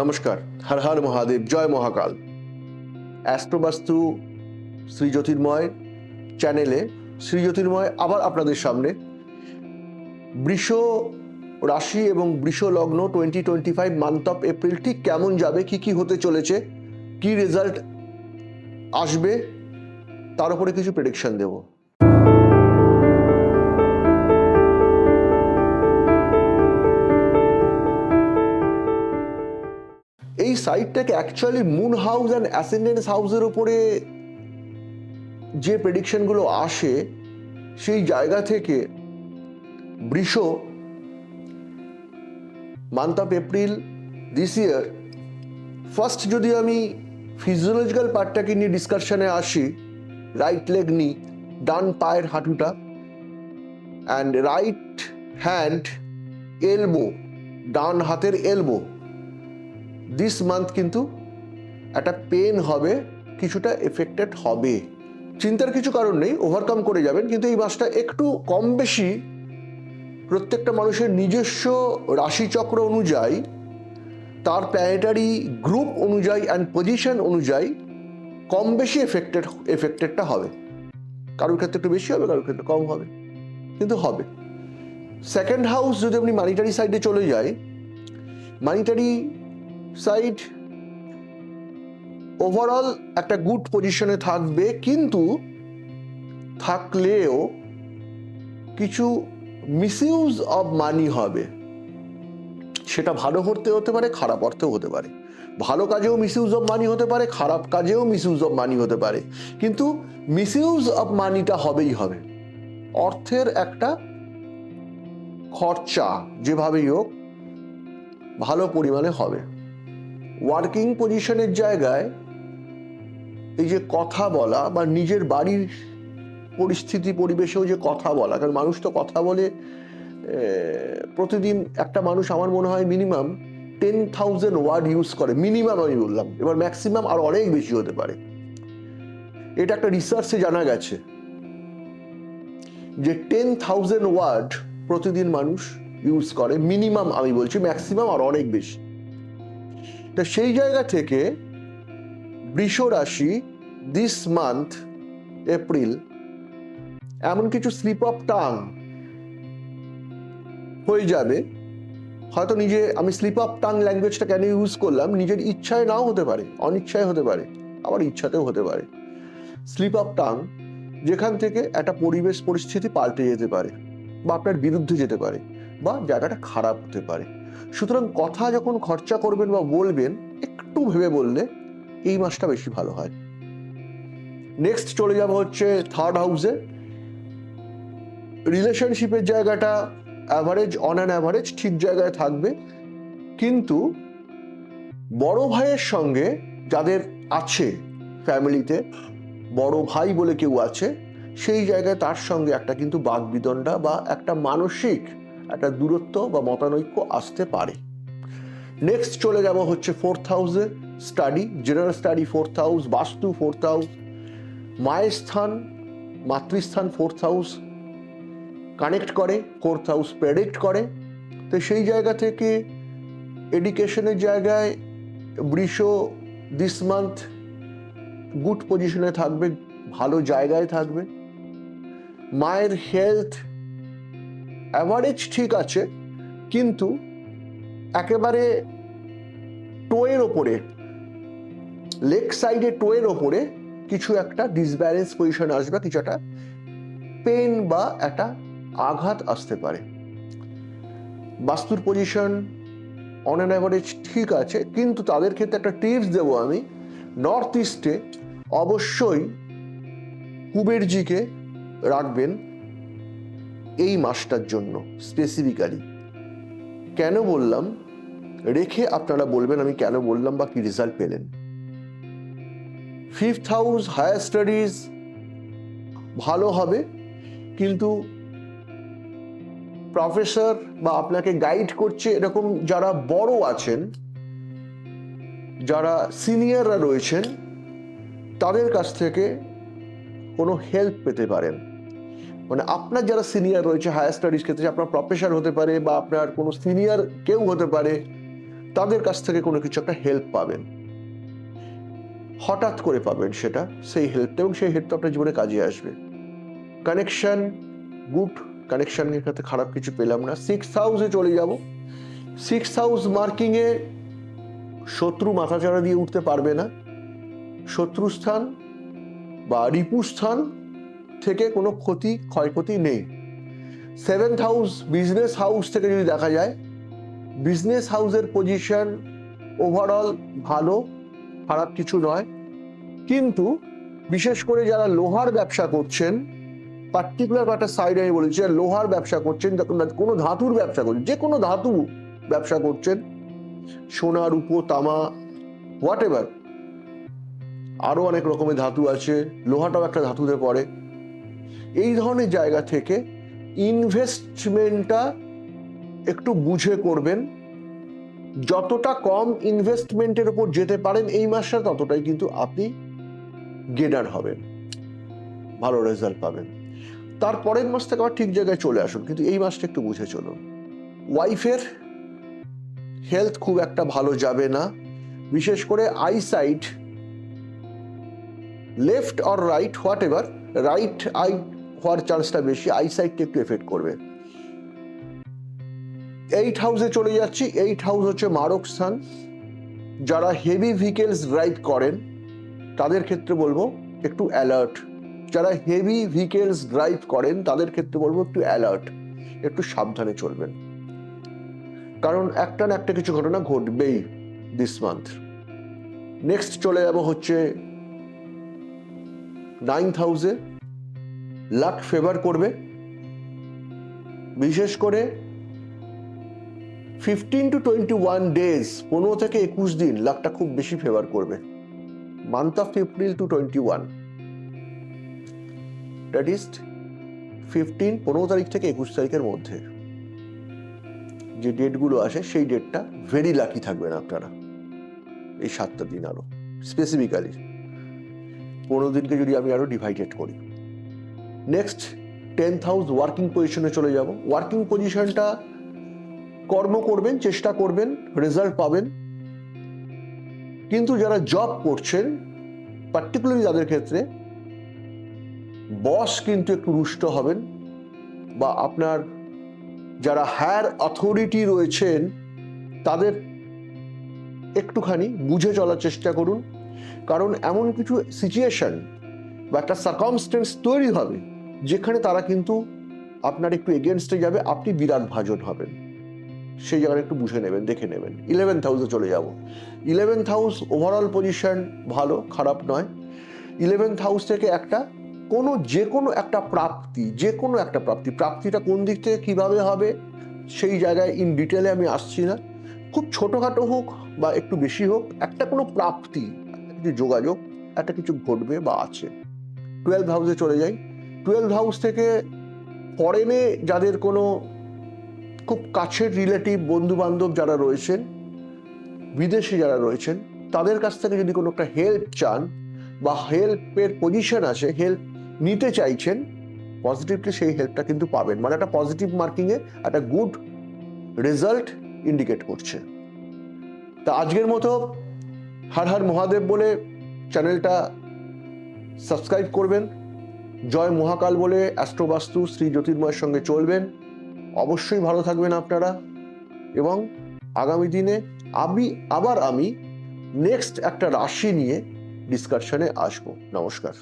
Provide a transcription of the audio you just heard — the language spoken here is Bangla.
নমস্কার, হর হর মহাদেব, জয় মহাকাল। অ্যাস্ট্রোবাস্তু শ্রী জ্যোতির্ময় চ্যানেলে, শ্রী জ্যোতির্ময় আবার আপনাদের সামনে। বৃষ রাশি এবং বৃষ লগ্ন twenty twenty five month of April ঠিক কেমন যাবে, কি কি হতে চলেছে, কি রেজাল্ট আসবে, তার উপরে কিছু প্রেডিকশন দেবো। সাইটটাকে actually moon house and ascendance হাউসের উপরে যে প্রেডিকশনগুলো আসে, সেই জায়গা থেকে বৃষ month of April this year first যদি আমি ফিজিওলজিক্যাল পার্টটাকে নিয়ে ডিসকাশনে আসি রাইট লেগ নি ডান পায়ের হাঁটুটা অ্যান্ড রাইট হ্যান্ড এলবো ডান হাতের এলবো দিস মান্থ কিন্তু একটা পেন হবে, কিছুটা এফেক্টেড হবে। চিন্তার কিছু কারণ নেই ওভারকাম করে যাবেন, কিন্তু এই মাসটা একটু কম বেশি প্রত্যেকটা মানুষের নিজস্ব রাশিচক্র অনুযায়ী, তার প্ল্যানেটারি গ্রুপ অনুযায়ী অ্যান্ড পজিশন অনুযায়ী কম বেশি এফেক্টেড এফেক্টেডটা হবে। কারোর ক্ষেত্রে একটু বেশি হবে, কারোর ক্ষেত্রে কম হবে, কিন্তু হবে। সেকেন্ড হাউস যদি আপনি মানিটারি সাইডে চলে যায় মানিটারি সাইড ওভারঅল একটা গুড পজিশনে থাকবে, কিন্তু থাকলেও কিছু মিসইউজ অফ মানি হবে। সেটা ভালো করতে হতে পারে, খারাপ অর্থেও হতে পারে। ভালো কাজেও মিসইউজ অফ মানি হতে পারে, খারাপ কাজেও মিসইউজ অফ মানি হতে পারে। কিন্তু মিসইউজ অফ মানিটা হবেই হবে। অর্থের একটা খরচা, যেভাবেই হোক, ভালো পরিমাণে হবে। ওয়ার্কিং পজিশনের জায়গায় এই যে কথা বলা বা নিজের বাড়ির পরিস্থিতি, পরিবেশেও যে কথা বলা, কারণ মানুষ তো কথা বলে প্রতিদিন একটা মানুষ আমার মনে হয় minimum ten thousand word use করে, মিনিমাম আমি বললাম। এবার ম্যাক্সিমাম আর অনেক বেশি হতে পারে। এটা একটা রিসার্চে জানা গেছে যে টেন থাউজেন্ড ওয়ার্ড প্রতিদিন মানুষ ইউজ করে, মিনিমাম আমি বলছি ম্যাক্সিমাম আর অনেক বেশি। তা সেই জায়গা থেকে বৃষ রাশি দিস মান্থ এপ্রিল এমন কিছু স্লিপ অফ টাং হয়ে যাবে। হয়তো নিজে, আমি স্লিপ অফ টাং ল্যাঙ্গুয়েজটা কেন ইউজ করলাম? নিজের ইচ্ছায় নাও হতে পারে, অনিচ্ছায় হতে পারে, আবার ইচ্ছাতেও হতে পারে। স্লিপ অফ টাং যেখান থেকে একটা পরিবেশ পরিস্থিতি পাল্টে যেতে পারে, বা আপনার বিরুদ্ধে যেতে পারে, বা জায়গাটা খারাপ হতে পারে। সুতরাং কথা যখন খরচা করবেন বা বলবেন, একটু ভেবে বললে এই মাসটা বেশি ভালো হয়। নেক্সট চলে যাব হচ্ছে থার্ড হাউসে রিলেশনশিপের জায়গাটা অ্যাভারেজ অন অ্যান অ্যাভারেজ ঠিক জায়গায় থাকবে। কিন্তু বড় ভাইয়ের সঙ্গে যাদের আছে ফ্যামিলিতে বড় ভাই বলে কেউ আছে, সেই জায়গায় তার সঙ্গে একটা কিন্তু বাগবিদণ্ডা বা একটা মানসিক একটা দূরত্ব বা মতানৈক্য আসতে পারে। নেক্সট চলে যাব হচ্ছে ফোর্থ হাউসে study general study fourth house বাস্তু ফোর্থ হাউস মায়ের স্থান মাতৃস্থান ফোর্থ হাউস কানেক্ট করে ফোর্থ হাউস প্রেডিক্ট করে। তো সেই জায়গা থেকে এডুকেশনের জায়গায় বৃষ দিস মান্থ গুড পজিশনে থাকবে, ভালো জায়গায় থাকবে। মায়ের হেলথ অ্যাভারেজ ঠিক আছে, কিন্তু একেবারে টোয়ের ওপরে লেগ সাইডে টোয়ের ওপরে কিছু একটা ডিসব্যালেন্স পজিশন আসবে, কিছু একটা পেন বা একটা আঘাত আসতে পারে। বাস্তুর পজিশন অন অ্যান অ্যাভারেজ ঠিক আছে, কিন্তু তাদের ক্ষেত্রে একটা টিপস দেবো আমি। নর্থ ইস্টে অবশ্যই কুবেরজিকে রাখবেন। এই মাসটার জন্য স্পেসিফিক্যালি কেন বললাম? রেখে আপনারা বলবেন আমি কেন বললাম বা কি রেজাল্ট পেলেন। ফিফথ হাউস হায়ার স্টাডিজ ভালো হবে, কিন্তু প্রফেসর বা আপনাকে গাইড করছে এরকম যারা বড় আছেন, যারা সিনিয়ররা রয়েছেন, তাদের কাছ থেকে কোনো হেল্প পেতে পারেন। মানে আপনার যারা সিনিয়র রয়েছে হায়ার স্টাডিজ ক্ষেত্রে আপনার প্রফেসর হতে পারে বা আপনার কোনো সিনিয়র কেউ হতে পারে, তাদের কাছ থেকে কোনো কিছু একটা হেল্প পাবেন। হঠাৎ করে পাবেন সেটা, সেই হেল্পটা এবং সেই হেল্পটা আপনার জীবনে কাজে আসবে। কানেকশন গুড কানেকশনের ক্ষেত্রে খারাপ কিছু পেলাম না। সিক্স হাউসে চলে যাব। সিক্স হাউস মার্কিংয়ে শত্রু মাথাচাড়া দিয়ে উঠতে পারবে না। শত্রুস্থান বা রিপুস্থান থেকে কোনো ক্ষতি, ক্ষয়ক্ষতি নেই। সেভেন্থ হাউস বিজনেস হাউস থেকে যদি দেখা যায় বিজনেস হাউসের পজিশন ওভারঅল ভালো, খারাপ কিছু নয়। কিন্তু বিশেষ করে যারা লোহার ব্যবসা করছেন পার্টিকুলার একটা সাইড আমি বলেছি, যারা লোহার ব্যবসা করছেন কোনো ধাতুর ব্যবসা করছেন, যে কোনো ধাতু ব্যবসা করছেন, সোনা, রূপো, তামা হোয়াট এভার আরও অনেক রকমের ধাতু আছে, লোহাটাও একটা ধাতুতে পড়ে। এই ধরনের জায়গা থেকে ইনভেস্টমেন্টটা একটু বুঝে করবেন। যতটা কম ইনভেস্টমেন্টের উপর যেতে পারেন এই মাসটা, ততটাই কিন্তু আপনি গেনার হবেন। ভালো রেজাল্ট পাবেন। তার পরের মাস থেকে আবার ঠিক জায়গায় চলে আসুন, কিন্তু এই মাসটা একটু বুঝে চলুন। ওয়াইফের হেলথ খুব একটা ভালো যাবে না। বিশেষ করে eyesight left or right whatever right eye হওয়ার চান্সটা বেশি আইসাইটকে একটু এফেক্ট করবে। এইট হাউসে চলে যাচ্ছি এইট হাউস হচ্ছে মারক স্থান। যারা হেভি ভেহিকেলস ড্রাইভ করেন, তাদের ক্ষেত্রে বলব একটু অ্যালার্ট যারা হেভি ভেহিকেলস ড্রাইভ করেন, তাদের ক্ষেত্রে বলব একটু অ্যালার্ট একটু সাবধানে চলবেন। কারণ একটা না একটা কিছু ঘটনা ঘটবেই দিস মান্থ নেক্সট চলে যাব হচ্ছে নাইন্থ হাউসে লাক ফেভার করবে। বিশেষ করে fifteen to twenty one days পনেরো থেকে একুশ দিন লাকটা খুব বেশি ফেভার করবে। Month of April to twenty one that is fifteen পনেরো তারিখ থেকে একুশ তারিখের মধ্যে। যে ডেটগুলো আসে, সেই ডেটটা ভেরি লাকি থাকবেন আপনারা। এই সাতটা দিন আরও স্পেসিফিক্যালি পনেরো দিনকে যদি আমি আরও ডিভাইডেড করি। নেক্সট টেন্থ হাউস ওয়ার্কিং পজিশনে চলে যাব। ওয়ার্কিং পজিশনটা কর্ম করবেন, চেষ্টা করবেন রেজাল্ট পাবেন। কিন্তু যারা জব করছেন পার্টিকুলারলি তাদের ক্ষেত্রে বস কিন্তু একটু রুষ্ট হবেন বা আপনার যারা হায়ার অথরিটি রয়েছেন, তাদের একটুখানি বুঝে চলার চেষ্টা করুন। কারণ এমন কিছু সিচুয়েশন বা একটা সার্কামস্টেন্স তৈরি হবে যেখানে তারা কিন্তু আপনার একটু এগেনস্টে যাবে, আপনি বিরাট ভাজন হবেন। সেই জায়গাটা একটু বুঝে নেবেন, দেখে নেবেন। ইলেভেন্থ হাউসে চলে যাব। ইলেভেন্থ হাউস ওভারঅল পজিশন ভালো, খারাপ নয়। ইলেভেন্থ হাউস থেকে একটা কোনো, যে কোনো একটা প্রাপ্তি, যে কোনো একটা প্রাপ্তি, প্রাপ্তিটা কোন দিক থেকে কীভাবে হবে, সেই জায়গায় ইন ডিটেলে আমি আসছি না। খুব ছোটোখাটো হোক বা একটু বেশি হোক, একটা কোনো প্রাপ্তি কিছু যোগাযোগ একটা কিছু ঘটবে বা আছে। টুয়েলভ হাউসে চলে যাই। টুয়েলভ হাউস থেকে ফরেনে যাদের কোনো খুব কাছের রিলেটিভ বন্ধু বান্ধব যারা রয়েছেন, বিদেশে যারা রয়েছেন, তাদের কাছ থেকে যদি কোনো একটা হেল্প চান বা হেল্পের পজিশন আছে হেল্প নিতে চাইছেন পজিটিভলি সেই হেল্পটা কিন্তু পাবেন। মানে একটা পজিটিভ মার্কিংয়ে একটা গুড রেজাল্ট ইন্ডিকেট করছে। তা আজকের মতো হার হার মহাদেব বলে চ্যানেলটা সাবস্ক্রাইব করবেন। জয় মহাকাল বলে অ্যাস্ট্রোবাস্তু শ্রী জ্যোতির্ময়ের সঙ্গে চলবেন। অবশ্যই ভালো থাকবেন আপনারা এবং আগামী দিনে আমি, আবার আমি নেক্সট একটা রাশি নিয়ে ডিসকাশনে আসব। নমস্কার।